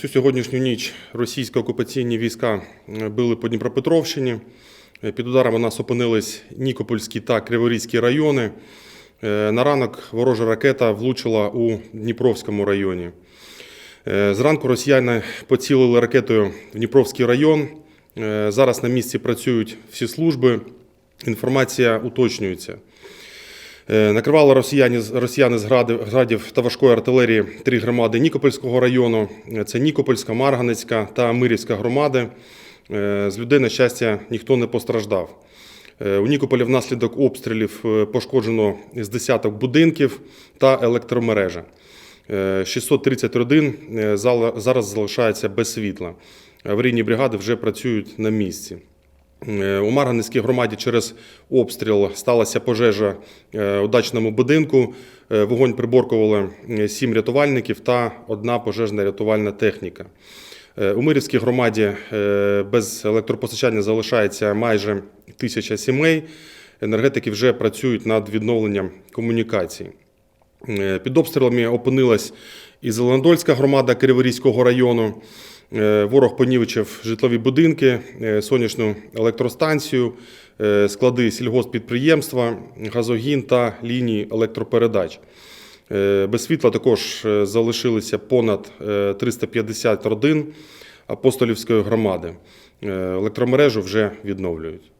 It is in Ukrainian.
Цю сьогоднішню ніч російські окупаційні війська е, били по Дніпропетровщині. Е, Під ударами нас опинились Нікопольський та Криворізький райони. Е, На ранок ворожа ракета влучила у Дніпровському районі. Зранку росіяни поцілили ракетою в Дніпровський район. Зараз на місці працюють всі служби. Інформація уточнюється. Е, Накривали росіяни, росіяни з градів, та важкої артилерії три громади Нікопольського району. Е, Це Нікопольська, Марганецька та Мирівська громади. Е, З людей, на щастя, ніхто не постраждав. У Нікополі внаслідок обстрілів пошкоджено з десяток будинків та електромережа. Е, 630 родин зараз залишаються без світла. Аварійні бригади вже працюють на місці. Е, У Марганецькій громаді через обстріл сталася пожежа е, у дачному будинку. Е, Вогонь приборкували сім рятувальників та одна пожежна рятувальна техніка. У Мирівській громаді без електропостачання залишається майже тисяча сімей. Енергетики вже працюють над відновленням комунікацій. Під обстрілами опинилась і Зеленодольська громада Криворізького району. Е, Ворог понівечив житлові будинки, е, сонячну електростанцію, е, склади сільгоспідприємства, газогін та лінії електропередач. Без світла також залишилися понад е, 350 родин апостолівської громади. Електромережу вже відновлюють.